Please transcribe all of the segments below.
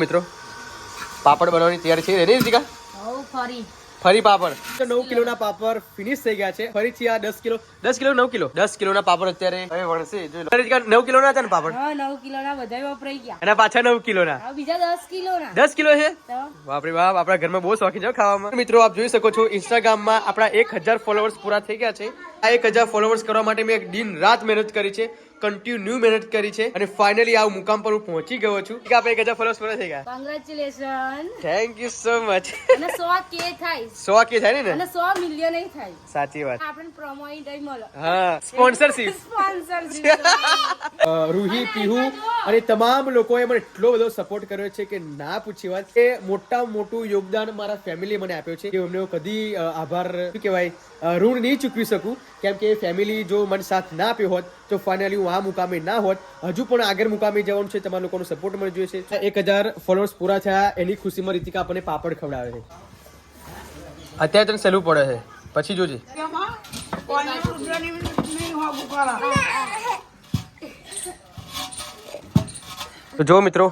મિત્રો પાપડ બનાવવાની તૈયારી છે. રેડી રીતિકા ફરી. ફરી પાપડ. તો નવ કિલોના પાપડ ફિનિશ થઈ ગયા છે. ફરીથી આ દસ કિલો. દસ કિલો નવ કિલો? દસ કિલોના પાપડ અત્યારે હવે વણશે રીતિકા નવ કિલોના હતા ને પાપડ? હા નવ કિલોના બધા વપરાઈ ગયા. એના પાછા નવ કિલોના. બીજા દસ કિલોના. દસ કિલો છે? બાપરે બાપ આપણા ઘરમાં બહુ શોખીન છે ખાવામાં. મિત્રો આપ જોઈ શકો છો ઇન્સ્ટાગ્રામમાં આપણા એક હજાર ફોલોવર્સ પૂરા થઈ ગયા છે. આ એક હજાર ફોલોવર્સ કરવા માટે મેં એક દિન રાત મહેનત કરી છે. કન્ટિન્યુ મહેનત કરી છે અને ફાઇનલી આ મુકામ પર હું પહોંચી ગયો છું. કે આપણે એક હજાર ફોલોઅર્સ પૂરા થઈ ગયા. Congratulation thank you so much અને 100 કે થાય. 100 કે થાય ને? અને 100 મિલિયન થાય. સાચી વાત. આપણે પ્રોમો નહીં મળે. હા સ્પોન્સરશિપ સ્પોન્સરશિપ રૂહી પીહુ અને તમામ લોકોએ મને એટલો બધો સપોર્ટ કર્યો છે કે ના પૂછી વાત. કે મોટા મોટું યોગદાન મારા ફેમિલી મને આપ્યો છે કે એમને કદી આભાર શું કહેવાય ઋણ નહીં ચૂકવી શકું. કેમ કે ફેમિલી જો મને સાથ ના આપ્યો હોત તો ફાઇનલી હું આ મુકામે ના હોત, હજુ પણ આગળ મુકામે જવાનું છે, તમારા લોકોનો સપોર્ટ મળી જોઈએ છે એક હજાર ફોલોઅર્સ પૂરા થયા, એની ખુશીમાં રીતિકા આપણને પાપડ ખવડાવે છે. અત્યારે તને સહેલું પડે છે. પછી જોજે. તો જો મિત્રો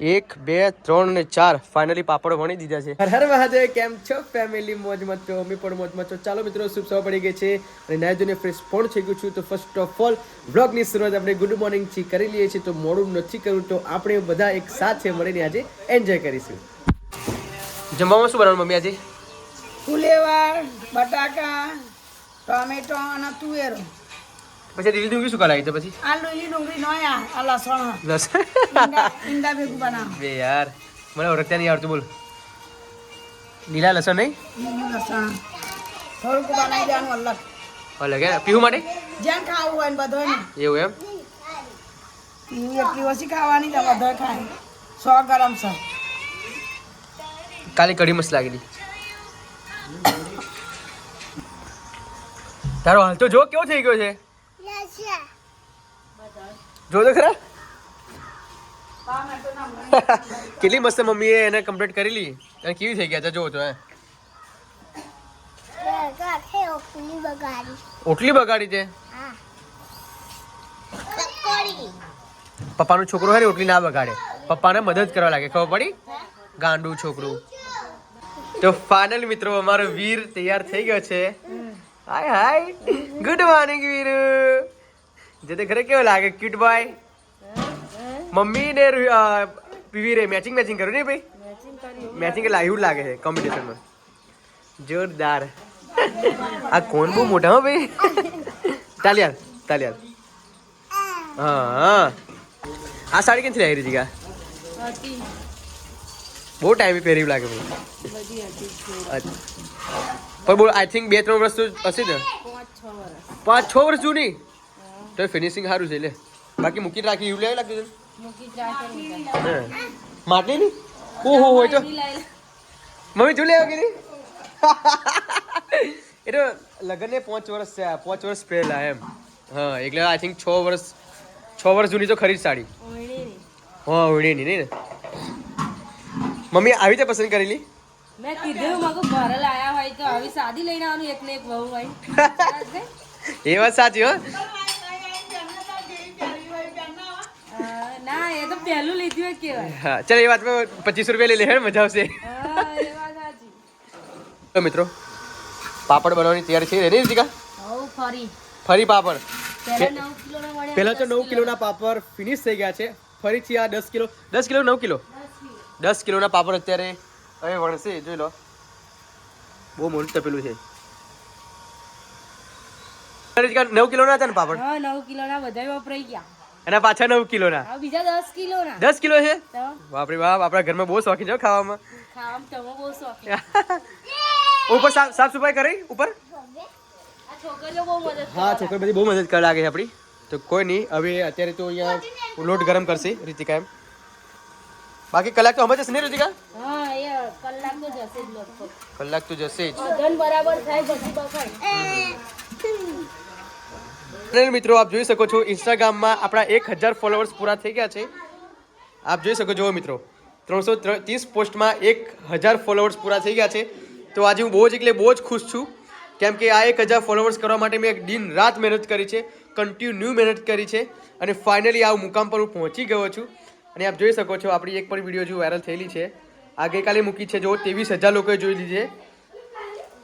એક બે ત્રણ ને ચાર. ફાઇનલી પાપડ વણી દીધા છે. હર હર મહાદેવ કેમ છો? ફેમિલી મોજમાં છો અમે પણ મોજમાં છો ચાલો મિત્રો શુભ સવાર પડી ગઈ છે અને નાઈ ધોઈને ફ્રેશ પણ થઈ ગયું છું. તો ફર્સ્ટ ઓફ ઓલ બ્લોગની શરૂઆત આપણે ગુડ મોર્નિંગથી કરી લઈએ છીએ. તો મોડું નથી કરવું તો આપણે બધા એક સાથે મળીને આજે એન્જોય કરીશું. જમવામાં શું બનાવવાનું મમ્મી આજે? ફુલેવાર બટાકા ટોમેટો અને તુવેરો. પછી દીદી ડુંગળી શું કરાવી તો પછી? આ લીલી ડુંગળી નો આ લસણ લસણ લસ. ઈંડા ભેગું બનાવ. બે યાર. મને ઓળખતા નહીં આવડતું બોલ. લીલા લસણ નહીં? લીલું લસણ. થોડુંક બનાવી દેવાનું અલગ. અલગ હે. પીવું માટે? જેમ ખાવું હોય ને બધો એવું એમ? પીવું એટલી ઓછી ખાવાની તો બધો ખાય. સો ગરમ છે. કાલે કઢી મસ્ત લાગેલી. તારો હાલ તો જો કેવો થઈ ગયો છે? જો તો ખરા. કેટલી મસ્ત મમ્મીએ એને કમ્પ્લીટ કરી લી. અને કેવી થઈ ગયા છે જો તો હે. ઓટલી બગાડી. છે? પપ્પાનો છોકરો હે ને ઓટલી ના બગાડે. પપ્પાને મદદ કરવા લાગે ખબર પડી? ગાંડું છોકરું. તો ફાઇનલ મિત્રો અમારો વીર તૈયાર થઈ ગયો છે. Hi hi good morning Veer. જે તે ઘરે કેવો લાગે ક્યુટ બોય મમ્મી ને રુ- અ, વીરે મેચિંગ મેચિંગ કર્યું ને ભાઈ મેચિંગ એટલે એવું લાગે છે કોમ્પિટિશનમાં જોરદાર આ કોણ બહુ મોટા હો ભાઈ તાલિયાર તાલિયાર હા હા આ સાડી ક્યાંથી લાવી રહી કા હતી બહુ ટાઈમે પહેરી લાગે મને બધી હતી અચ્છા. પણ બોલ આઈ થિંક બે ત્રણ વર્ષ તો હશે ને પાંચ છ વર્ષ પાંચ છ વર્ષ જૂની તો ફિનિશિંગ સારું છે લે. બાકી મૂકી રાખી એવું લેવા લાગ્યું છે માટલી ની? ઓહો હોય તો. મમ્મી જોઈ લેવા કીધી એ તો લગ્નને પાંચ વર્ષ છે પાંચ વર્ષ પહેલા એમ. હા એટલે આઈ થિંક છ વર્ષ છ વર્ષ જૂની તો ખરી સાડી. હા ઓળીની નહીં ને? મમ્મી આવી રીતે પસંદ કરેલી? મેં કીધું મગો ઘરે લાયા હોય તો આવી સાદી લઈને આવવાનું એક ને એક બહુ હોય. એ વાત સાચી હો. પહેલું લીધું હોય કેવાય હા ચાલ એ વાત પચીસો રૂપિયા લઈ લે હેડ મજા આવશે. તો મિત્રો પાપડ બનાવવાની તૈયારી છે રેડી રીતિકા ફરી. ફરી પાપડ. પહેલા તો નવ કિલોના પાપડ ફિનિશ થઈ ગયા છે. ફરીથી આ દસ કિલો. દસ કિલો નવ કિલો? દસ કિલોના પાપડ અત્યારે હવે વણશે જોઈ લો. બહુ મોટું તપેલું છે. નવ કિલોના હતા ને પાપડ? નવ કિલોના બધા વપરાઈ ગયા. એના પાછા નવ કિલોના. ના બીજા દસ કિલો ના દસ કિલો છે? બાપરે બાપ આપણા ઘરમાં બહુ શોખીન છે ખાવામાં. ખાવામાં બહુ શોખીન. ઉપર સાફ સાફ સફાઈ કરી? ઉપર? આ છોકરીઓ બહુ મદદ હા છોકરી બધી બહુ મદદ કરે લાગે છે આપણી. તો કોઈ નહીં હવે અત્યારે તો અહીંયા લોટ ગરમ કરશે રીતિકા એમ. બાકી કલાક તો હમણાં જશે ને રીતિકા? હા કલાક તો જશે જ લગભગ. કલાક તો જશે જ. બરાબર થાય પછી મિત્રો, આપ જોઈ શકો છો ઇન્સ્ટાગ્રામમાં આપણા એક હજાર ફોલોઅર્સ પૂરા થઈ ગયા છે. આપ જોઈ શકો છો મિત્રો, ત્રણસો ત્રીસ પોસ્ટમાં એક હજાર ફોલોઅર્સ પૂરા થઈ ગયા છે. તો આજે હું બહુ જ એટલે બહુ જ ખુશ છું. કેમ કે આ એક હજાર ફોલોઅર્સ કરવા માટે મેં દિન રાત મહેનત કરી છે કન્ટિન્યુ મહેનત કરી છે. અને ફાઇનલી આ મુકામ પર હું પહોંચી ગયો છું. અને આપ જોઈ શકો છો, આપણી એક પણ વીડિયો જો વાયરલ થયેલી છે. આ ગઈકાલે મૂકી છે, જો ત્રેવીસ હજાર લોકોએ જોઈ લીધી છે.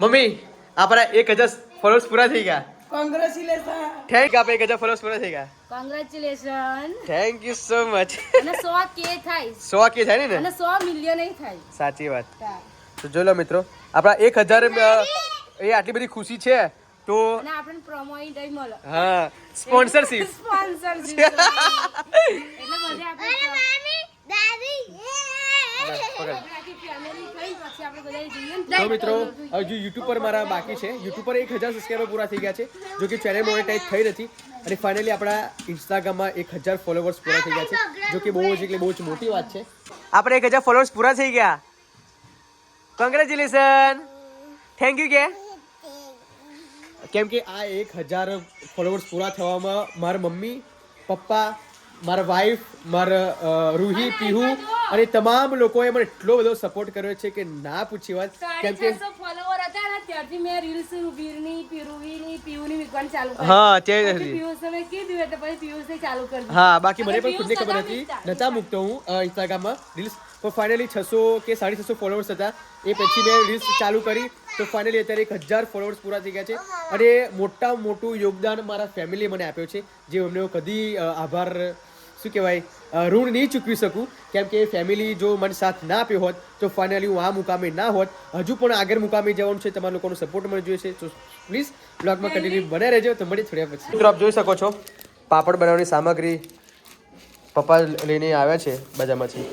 મમ્મી, આપણા એક હજાર ફોલોઅર્સ પૂરા થઈ ગયા. કોંગ્રેચ્યુલેશન થેન્ક આપણે એક હજાર ફોલોઅર્સ પૂરા થઈ ગયા. Congratulation thank you so much અને સો કે થાય. સો કે થાય ને? અને સો મિલિયન થાય. સાચી વાત. તો જોઈ લો મિત્રો આપણા એક હજાર એ આટલી બધી ખુશી છે તો અને આપણને પ્રમો ઈ મળે. હા સ્પોન્સરશિપ સ્પોન્સરશિપ એટલે બધે આપણે આખી તો મિત્રો હજુ યુટ્યુબ પર મારા બાકી છે યુટ્યુબ પર એક હજાર સબસ્ક્રાઈબર પૂરા થઈ ગયા છે જો કે ચેનલ મોનેટાઈઝ થઈ નથી અને ફાઇનલી આપણા ઇન્સ્ટાગ્રામમાં એક હજાર ફોલોવર્સ પૂરા થઈ ગયા છે જો કે બહુ જ એટલે બહુ જ મોટી વાત છે આપણે એક હજાર ફોલોવર્સ પૂરા થઈ ગયા કોંગ્રેચ્યુલેશન થેન્ક યુ કે કેમ કે આ એક હજાર ફોલોવર્સ પૂરા થવામાં મારા મમ્મી પપ્પા મારા વાઈફ મારા રૂહી પીહુ અને તમામ લોકોએ મને એટલો બધો સપોર્ટ કર્યો છે કે ના પૂછી વાત. કેમ કે ફોલોવર હતા ને ત્યારથી મેં રીલ્સ વીરની પીરુવીની પીયુની વિકવાન ચાલુ કરી. હા તે પિયુષે મેં કીધું એટલે પછી પિયુષે ચાલુ કરી હા બાકી મને પણ ખુદને ખબર હતી. નતા મૂકતો હું ઇન્સ્ટાગ્રામમાં રીલ્સ પણ ફાઇનલી છસો કે સાડી છસો ફોલોવર્સ હતા. એ પછી મેં રીલ્સ ચાલુ કરી. તો ફાઇનલી અત્યારે એક હજાર ફોલોવર્સ પૂરા થઈ ગયા છે. અને મોટામાં મોટું યોગદાન મારા ફેમિલીએ મને આપ્યો છે. જે અમને કદી આભાર શું કહેવાય ઋણ નહીં ચૂકવી શકું. કેમ કે ફેમિલી જો મને સાથ ના આપ્યો હોત તો ફાઇનલી હું આ મુકામે ના હોત. હજુ પણ આગળ મુકામે જવાનું છે તમારા લોકોનો સપોર્ટ મને જોઈએ છે. તો પ્લીઝ બ્લોગમાં કન્ટિન્યુ બને રહેજો તો મળી થોડ્યા પછી. મિત્રો આપ જોઈ શકો છો પાપડ બનાવવાની સામગ્રી પપ્પા લઈને આવ્યા છે બજારમાંથી.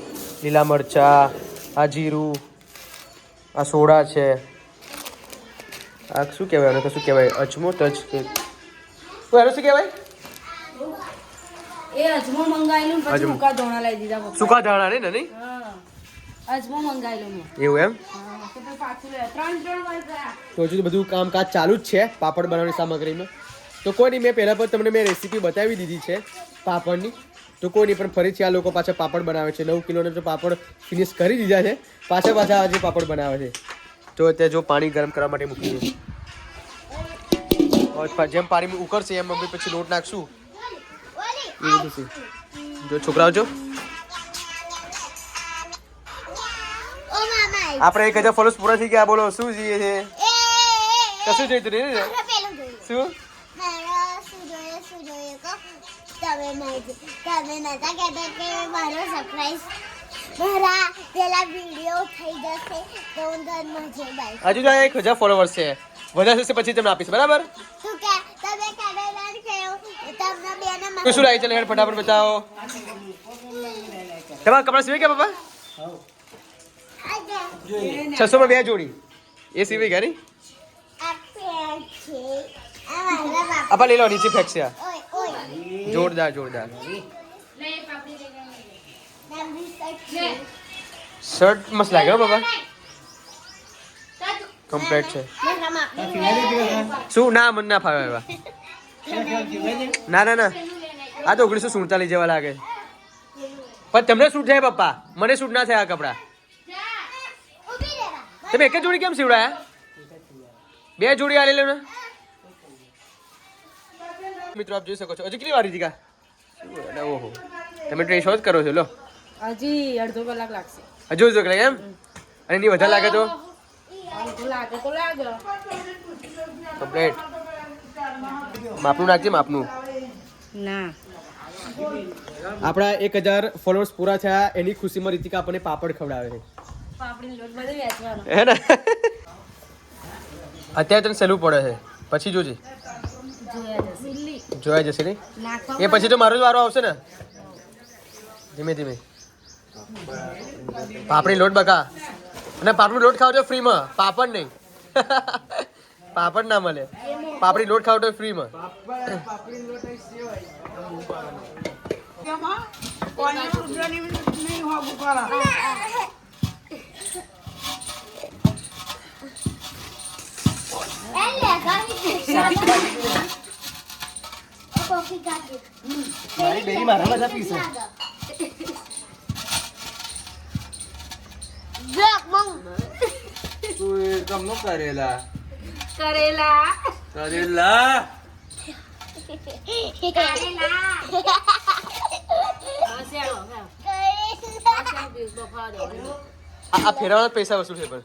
લીલા મરચા આ જીરું આ સોડા છે. આ શું કહેવાય? શું કહેવાય? અજમો ટચ કે શું કહેવાય? એ અજમો મંગાવેલું પછી અજમો. મુકા ધોણા દીધા પપ્પા. ધાણા ને નહીં? અજમો મંગાવેલું એવું એમ? તો હજુ બધું કામકાજ ચાલુ જ છે પાપડ બનાવવાની સામગ્રીમાં. તો કોઈ નહીં મેં પહેલાં પણ તમને મેં રેસીપી બતાવી દીધી છે પાપડની. તો કોઈ નહીં પણ ફરીથી આ લોકો પાછા પાપડ બનાવે છે. નવ કિલોના તો પાપડ ફિનિશ કરી દીધા છે. પાછા પાછા આજે પાપડ બનાવે છે. તો અત્યારે જો પાણી ગરમ કરવા માટે મૂકી દઉં જેમ પાણી ઉકળશે એમ અમે પછી લોટ નાખશું. છે છોકરાઓ જો. આપણે એક હજાર ફોલોસ પૂરા થઈ ગયા. બોલો, શું જોઈએ છે? કશું જોઈતું તું ને? શું? હજુ તો એક હજાર ફોલોવર્સ છે. વધારે થશે પછી તમને આપીશ. બરાબર? શું કે? શું લાવી ચાલે હેડ ફટાફટ બતાવો. તમારા કપડા સીવી ગયા પપ્પા? છસો માં બે જોડી. એ સીવી ગયા ની આપણે લઈ લો નીચે ફેંકશે જોરદાર જોરદાર. શર્ટ મસ્ત લાગ્યો બાબા કમ્પ્લીટ છે. શું? ના મને ના ફાવે એવા. ના ના ના. આ તો ઓગણીસો સુડતાલીસ જેવા લાગે. પણ તમને શૂટ થાય પપ્પા. મને શૂટ ના થાય આ કપડા. તમે એક જ જોડી કેમ સીવડાયા? બે જોડી આલી લો ને. મિત્રો આપ જોઈ શકો છો. હજી કેટલી વાર કા? ઓહો. તમે ટ્રેન શોધ કરો છો લો. હજી અડધો કલાક લાગશે. હજુ જો એમ? અને એની વધારે લાગે તો? અડધો કમ્પ્લેટ માપનું નાખજે માપનું. ના. આપણા એક હજાર ફોલોઅર્સ પૂરા થયા એની ખુશીમાં રીતિકા આપણને પાપડ ખવડાવે છે. પાપડી લોટ બધું વેચવાનો. હે ને? અત્યારે તને સહેલું પડે છે. પછી જોજે. જોયા જશે. નહીં? એ પછી તો મારો જ વારો આવશે ને? ધીમે ધીમે. પાપડી લોટ બકા અને પાપડી લોટ ખાવ તો ફ્રીમાં પાપડ નહીં. પાપડ ના મળે. પાપડી લોટ ખાવ તો ફ્રીમાં એમાં કોઈને રુદ્રની નહીં હોવું કરો એ લે ગાડી ઓ કોફી ગાડી મારી બેરી મારા બધા પીશે બ્લોક મમ તું કમનો કરેલા કરેલા કરેલા હવે શેનો, હવે. કરે બફા દો આ ફેરવાના પૈસા વસૂલ છે પણ.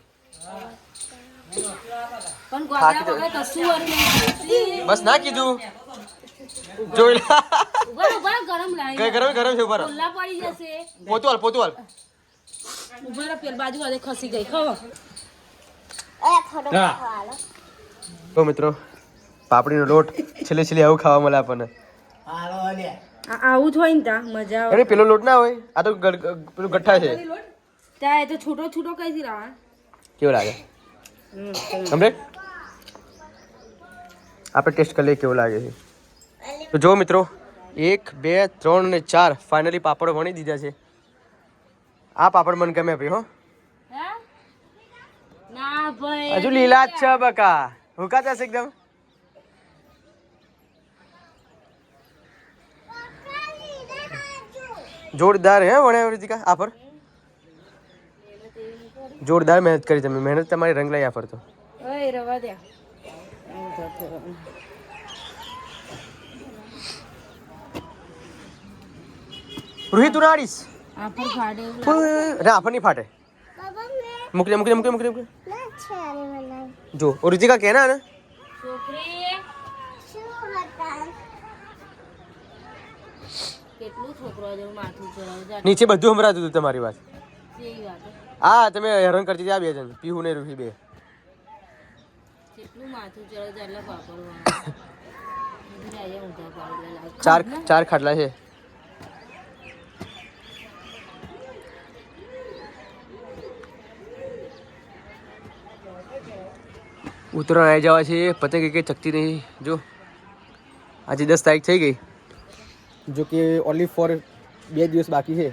બસ ના કીધું. જોઈ ગરમ ગરમ ગરમ છે ઉપર ખુલ્લા પડી જશે. પોતું હાલ પોતું હાલ. ઊભા પેલી બાજુ આજે ખસી ગઈ ખબર એ તો મિત્રો પાપડીનો લોટ છેલ્લે છેલ્લે આવું ખાવા મળે આપણને. આવું જ હોય ને તા મજા આવે. અરે પેલો લોટ ના હોય આ તો પેલું ગઠ્ઠા છે. ત્યાં એ તો છૂટો છૂટો કઈથી રાવણ કેવો લાગે? સમજે? આપણે ટેસ્ટ કરી લઈએ કેવો લાગે છે. તો જો મિત્રો એક બે ત્રણ ને ચાર ફાઇનલી પાપડ વણી દીધા છે. આ પાપડ મને ગમે ભાઈ હો. હજુ લીલા જ છે બકા. હુકા જશે એકદમ જોરદાર હે વણે રીતિકા આ પર. જોરદાર મહેનત કરી તમે. મહેનત તમારી રંગ લઈ આ પર તો. ઓય રવા દે રૂહી તું નાડીશ આ પર ફાડે એવું લાગે. ના આપણની ફાટે બાબા મેં મૂકી દે મૂકી દે મૂકી દે મૂકી દે ના છે અરે બનાવી જો ઓ રીતિકા કે ના ને છોકરી શું હતા કેટલું છોકરો જેવું માથું ચડાવે જા નીચે બધું સંભળાતું હતું તમારી વાત કેવી વાત હે? હા તમે હેરાન કરતી હતી આ બે જણ પીહુ ને રૂહી બે કેટલું માથું ચડાવે છે એટલે વાપરવાનું બીજું અહીંયા ઊંધા પાડેલા લાગે. ચાર ચાર ખાટલા છે ઉત્તરાયણ આવી જવા છે. પતંગ કઈ ચકતી નહીં. જો આજે દસ તારીખ થઈ ગઈ. જો કે ઓનલી ફોર બે દિવસ બાકી છે.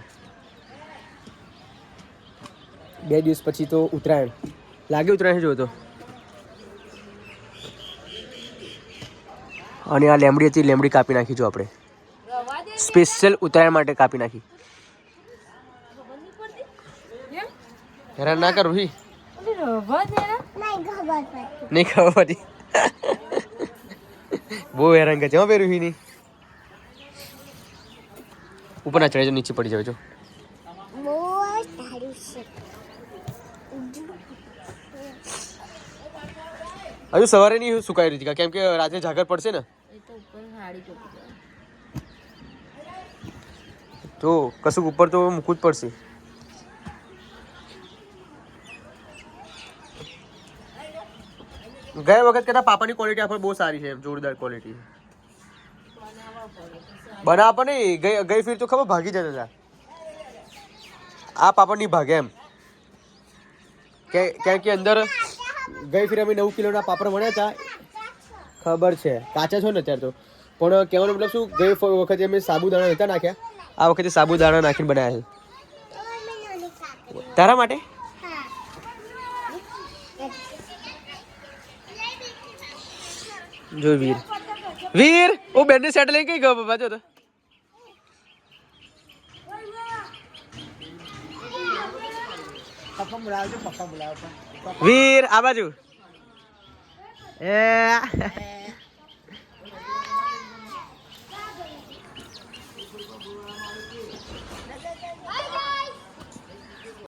બે દિવસ પછી તો ઉત્તરાયણ. લાગે ઉત્તરાયણ જોયો તો. અને આ લેમડી હતી લેમડી કાપી નાખી જો આપણે. સ્પેશિયલ ઉત્તરાયણ માટે કાપી નાખી? હેરાન ના કરું ને. નહીં ખબર પડી. બહુ હેરાન કરે છે. પહેર્યું નહીં ઉપર ના ચડે નીચે પડી જાવ છે હજુ સવારે નહીં સુકાઈ રહી કેમ કે રાત્રે ઝાકર પડશે ને. તો કશુંક ઉપર તો મૂકવું જ પડશે. ગયા વખત કરતા પાપાની ક્વોલિટી આપણે બહુ સારી છે, જોરદાર ક્વોલિટી બનાવવા પણ નહીં, ગઈ ગઈ ફીર તો ખબર ભાગી જતા હતા. આ પાપડ નહીં ભાગે એમ. કે કેમ કે અંદર ગઈ ફીર અમે નવ કિલોના પાપડ મળ્યા હતા. ખબર છે. કાચા છો ને અત્યારે તો. પણ કહેવાનો મતલબ શું, ગઈ વખતે અમે સાબુદાણા નહોતા નાખ્યા. આ વખતે સાબુદાણા નાખીને બનાવ્યા તારા માટે? જો વીર. વીર ઓ બેનને સેટ લઈ કઈ ગયો બાજુ તો. વીર આ બાજુ. એ